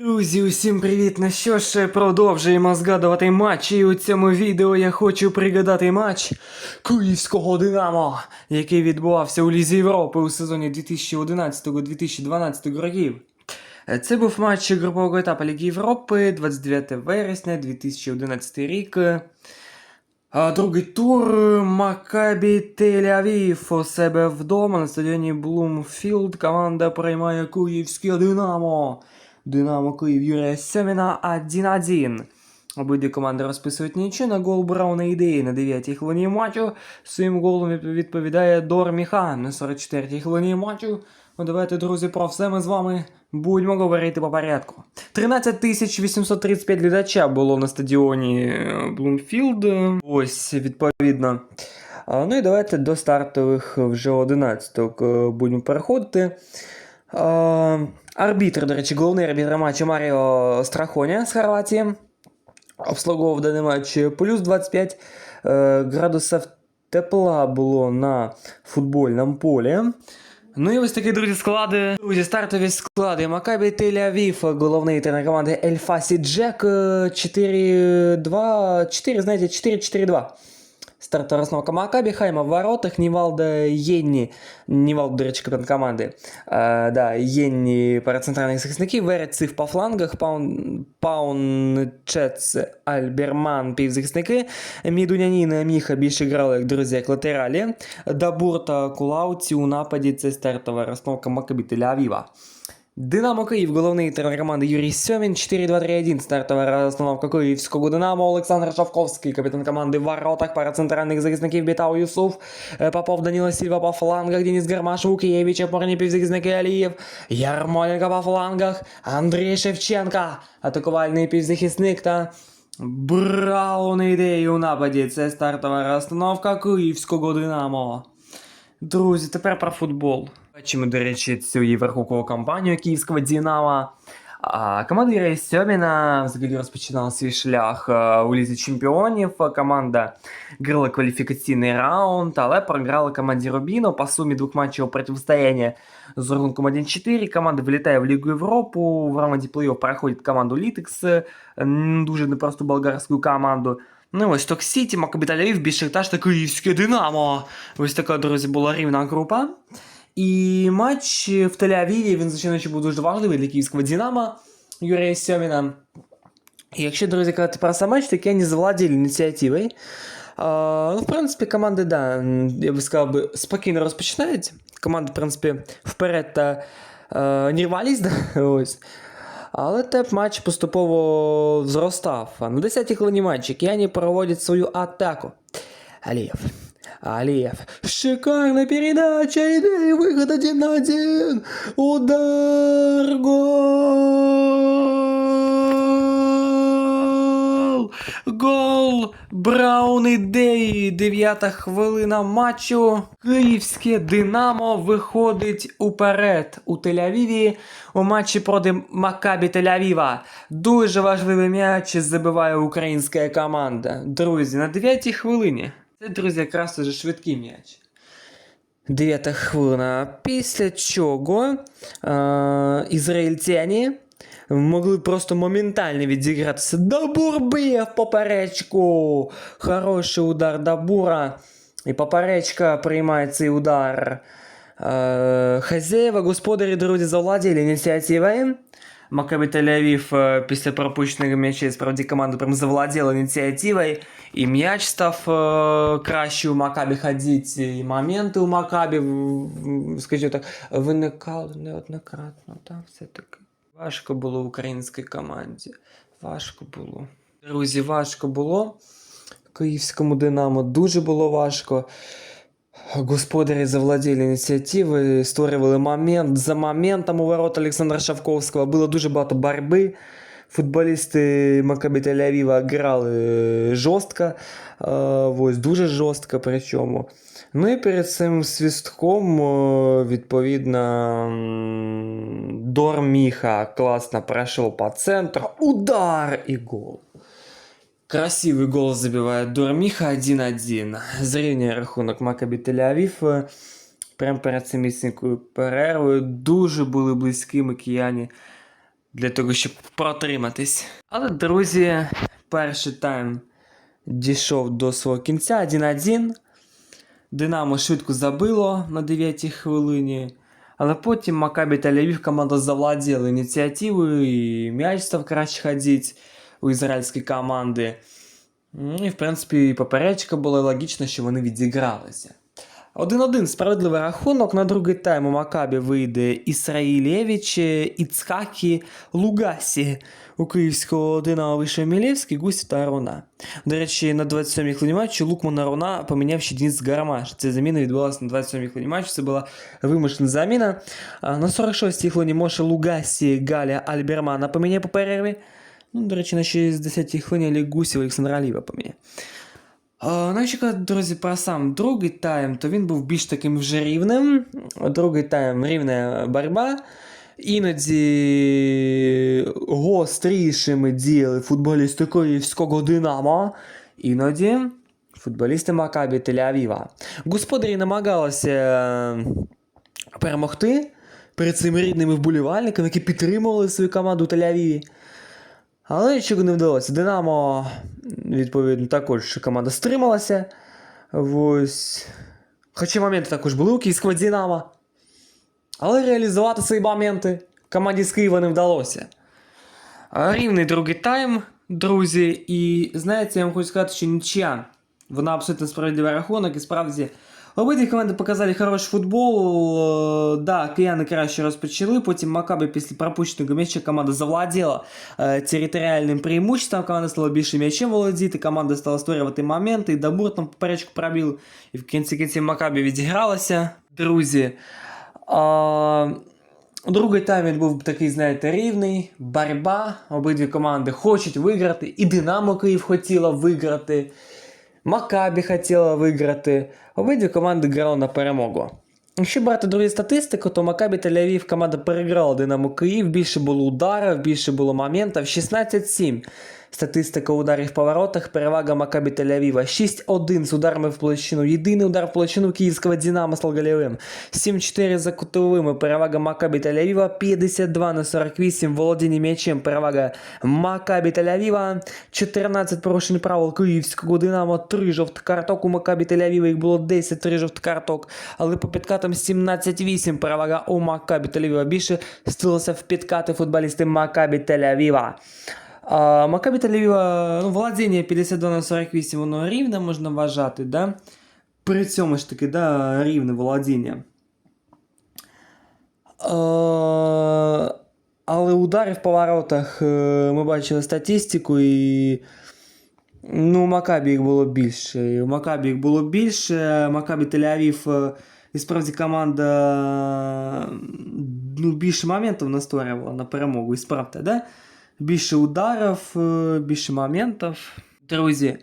Друзі, усім привіт! Ну що ж, продовжуємо згадувати матчі. І у цьому відео я хочу пригадати матч Київського Динамо, який відбувався у Лізі Європи у сезоні 2011-2012 років. Це був матч групового етапу Ліги Європи 29 вересня 2011 рік. Другий тур Макабі Тель-Авів у себе вдома на стадіоні Блумфілд. Команда приймає Київське Динамо. Динамо Київ Юрія Сьоміна 1-1. Обидві команди розписують нічого на гол Брауна ідеї на 9-й хвилині матчу. Своїм голом відповідає Дор Міхан на 44-й хвилині матчу. Ну давайте, друзі, про все ми з вами будемо говорити по порядку. 13 835 глядача було на стадіоні е, Блумфілд. Ось, відповідно. Ну і давайте до стартових вже 11 будемо переходити. А, Арбітр, до речі, головний арбітр матчу Маріо Страхоня з Хорватії. Обслуговував даний матч плюс 25 е, градусів тепла було на футбольному полі. Ну і ось такі, друзі, склади. Друзі, стартові склади. Макабі Тель-Авів, головний тренер команди Ельфасі Джек. е, 4-2, 4, знаєте, 4-4-2. Стартова розновка Макабі, Хайма в воротах, Нівалда Єнні, Нівалд, до речі, капітан команди, е, да, Єнні перед центральних захисників, Вереців по флангах, Паун, Паун Чец, Альберман півзахисники, Мідунянін, Міха більше грали, як друзі, як латералі, Дабур Кулауці у нападі це стартова розновка Макабі Тель-Авіва. Динамо Київ, головний тренер команди Юрій Сьомін, 4-2-3-1, стартова розстановка Київського Динамо, Олександр Шавковський, капітан команди в воротах, пара центральних захисників Бітау Юсуф, е, Попов Данила Сільва по флангах, Денис Гармаш, Вукієвич, опорні півзахисники Алієв, Ярмоленко по флангах, Андрій Шевченка, атакувальний півзахисник та Браун ідеї у нападі. Це стартова розстановка Київського Динамо. Друзі, тепер про футбол. Бачимо, до речі, цю єврокубкову кампанію київського Дінамо. А команда Юрія Сьоміна взагалі розпочинала свій шлях е, у Лізі Чемпіонів. Команда грала кваліфікаційний раунд, але програла команді Рубіно по сумі двох матчів протистояння з рахунком 1-4. Команда вилітає в Лігу Європу. В раунді плей-офф проходить команду Літекс, е, м, дуже непросту болгарську команду. Ну ось Ток Сіті, Макабі Тель-Авів, Бішикташ та Київське Динамо. Ось така, друзі, була рівна група. І матч в Тель-Авіві, він, звичайно, був дуже важливий для київського Динамо Юрія Сьоміна. І якщо, друзі, казати про сам матч, так вони завладіли ініціативою. А, ну, в принципі, команди, да, я би сказав, би, спокійно розпочинають. Команди, в принципі, вперед та е, не рвались, да, ось. Але теп матч поступово зростав. А на 10-й хвилині матчі кияні проводять свою атаку. Алієв. Алиев. Шикарная передача, идея, выход один на один. Удар, гол! Гол! Браун ідеї. Дев'ята хвилина матчу. Київське Динамо виходить уперед у Тель-Авіві у матчі проти Макабі Тель-Авіва. Дуже важливий м'яч забиває українська команда. Друзі, на 9 хвилині. Це, друзі, якраз уже швидкий м'яч. Дев'ята хвилина. Після чого е- ізраїльтяні могли просто моментально відігратися. Дабур б'є в поперечку. Хороший удар Дабура. І поперечка приймає цей удар. Е- хазяєва, господарі, друзі, завладіли ініціативою. Макабі Тель-Авів е, після пропущеного м'яча справді команда прям завладіла ініціативою. І м'яч став е, краще у Макабі ходити, і моменти у Макабі, в- в- скажімо так, виникали неоднократно. Так, все-таки. Важко було українській команді. Важко було. Друзі, важко було. Київському Динамо дуже було важко. Господарі завладіли ініціативою, створювали момент. За моментом у ворот Олександра Шавковського було дуже багато боротьби. Футболісти Макабі Тель-Авіва грали е, жорстко, е, ось, дуже жорстко причому. Ну і перед цим свістком, е, відповідно, м, Дорміха класно пройшов по центру. Удар і гол. Красивий гол забиває Дорміха 1-1. Зрівнює рахунок Макабі Тель-Авів. Прямо перед самісінькою перервою. Дуже були близькими кияні для того, щоб протриматись. Але, друзі, перший тайм дійшов до свого кінця 1-1. Динамо швидко забило на 9 хвилині. Але потім Макабі Тель-Авів команда завладіла ініціативою і м'яч став краще ходити у ізраїльської команди. Ну, І, в принципі, і поперечка була логічно, що вони відігралися. 1-1 справедливий рахунок. На другий тайм у Макабі вийде Ісраїлєвич, Іцхакі, Лугасі. У київського Динамо вийшов Гусі та Аруна. До речі, на 27-й хвилині матчу Лукман Аруна поміняв ще Денис Гармаш. Ця заміна відбулася на 27-й хвилині матчу. Це була вимушена заміна. На 46-й хвилині Моше Лугасі, Галя Альбермана поміняє по перерві. Ну, до речі, на 60-й хвилині Гусів Олександра Аліва поміняє. Ну, якщо друзі, про сам другий тайм, то він був більш таким вже рівним. Другий тайм рівна боротьба. Іноді гострішими діяли футболісти Київського Динамо. Іноді футболісти Макабі Тель-Авіва. Господарі намагалися е, перемогти перед цими рідними вболівальниками, які підтримували свою команду Тель-Авіві. Але нічого не вдалося. Динамо, відповідно, також команда стрималася. Ось. Хоча моменти також були у київського Динамо. Але реалізувати свої моменти команді з Києва не вдалося. Рівний другий тайм, друзі. І знаєте, я вам хочу сказати, що нічия. Вона абсолютно справедливий рахунок, і справді обидві команди показали хороший футбол. Е, Да, кияни краще розпочали. Потім Макабі після пропущеного м'яча команда завладіла е, територіальним преимуществом. Команда стала більше м'ячем володіти, команда стала створювати моменти. І Дабур там поперечку пробив. І в кінці кінці Макабі відігралася. Друзі. А, Другий тайм він був такий, знаєте, рівний, боротьба. Обидві команди хочуть виграти. І Динамо Київ хотіла виграти. Макабі хотіла виграти. Обидві команди грали на перемогу. Якщо брати другі статистику, то Макабі Тель-Авів команда переграла Динамо Київ, більше було ударів, більше було моментів. 16-7. Статистика ударів по воротах, перевага Макабі Тель-Авіва. 6-1 з ударами в площину. Єдиний удар в площину київського Динамо став голевим. 7-4 за кутовими. Перевага Макабі Тель-Авіва. 52 на 48. Володіння м'ячем. Перевага Макабі Тель-Авіва. 14 порушень правил київського Динамо. 3 жовтих карток. У Макабі Тель-Авіва їх було 10, 3 жовтих карток. Але по підкатам 17-8. Перевага у Макабі Тель-Авіва. Більше стилося в підкати футболісти Макабі Тель-Авіва. А, Макабі Тель-Авіва, ну, володіння 52 на 48, воно рівне можна вважати, да? При цьому ж таки, да, рівне володіння. Але ударів по воротах е, ми бачили статистику і. Ну, Макабі їх було більше. Макабі їх було більше. Макабі Тель-Авів е, і справді команда ну, більше моментів настворювала на перемогу. І справді, да? Більше ударів, е, більше моментів. Друзі.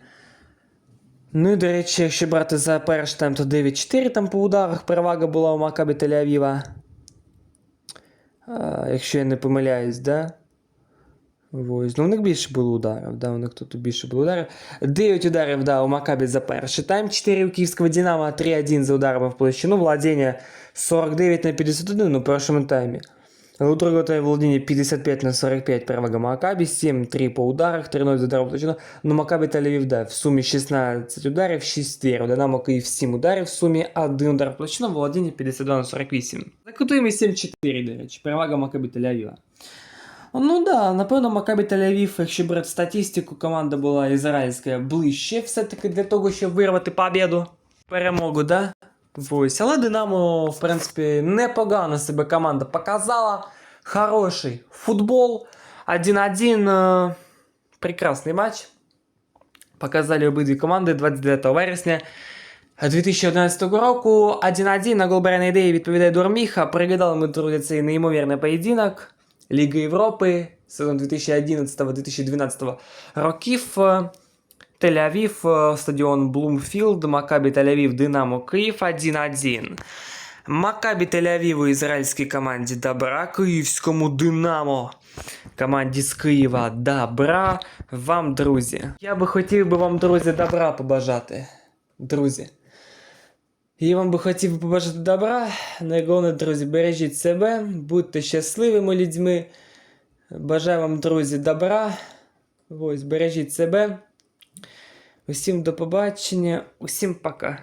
Ну і до речі, якщо брати за перший тайм, то 9-4 там по ударах перевага була у Макабі Тель-Авіва. Якщо я не помиляюсь, да? Ось. Ну, у них більше було ударів, да, у них тут більше було ударів. 9 ударів, да, у Макабі за перший тайм, 4 у Київського Динамо, 3-1 за ударами в площину, владіння 49 на 51 у першому таймі. Але у другому таймі володіння 55 на 45 перевага Макабі, 7-3 по ударах, 3-0 за ударом в площину. Ну, Макабі Тель-Авів, да, в сумі 16 ударів, 6 вір. Динамо Київ 7 ударів, в сумі 1 удар в площину, володіння 52 на 48. Закутуємо 7-4, до речі, перевага Макабі Тель-Авіва. Ну да, напевно, Макабі Тель-Авів, якщо брати статистику, команда була ізраїльська ближче все-таки для того, щоб вирвати побіду. Перемогу, да? Ось. Але Динамо, в принципі, непогано себе команда показала. Хороший футбол. 1-1. е, Прекрасний матч. Показали обидві команди 29 вересня 2011 року. 1-1 на гол Брайана ідеї відповідає Дорміха. Пригадали ми друзі, цей неймовірний поєдинок. Ліги Європи, сезон 2011-2012 років. Тель-Авів, е, стадіон Блумфілд, Макабі Тель-Авів, Динамо Київ 1-1. Макабі Тель-Авів ізраїльській команді добра, київському Динамо. Команді з Києва добра. Вам, друзі. Я би хотів би вам, друзі, добра побажати. Друзі. Я вам би хотів побажати добра. Найголовніше, друзі, бережіть себе, будьте щасливими людьми. Бажаю вам, друзі, добра. Ось, бережіть себе. Усім до побачення, усім пока.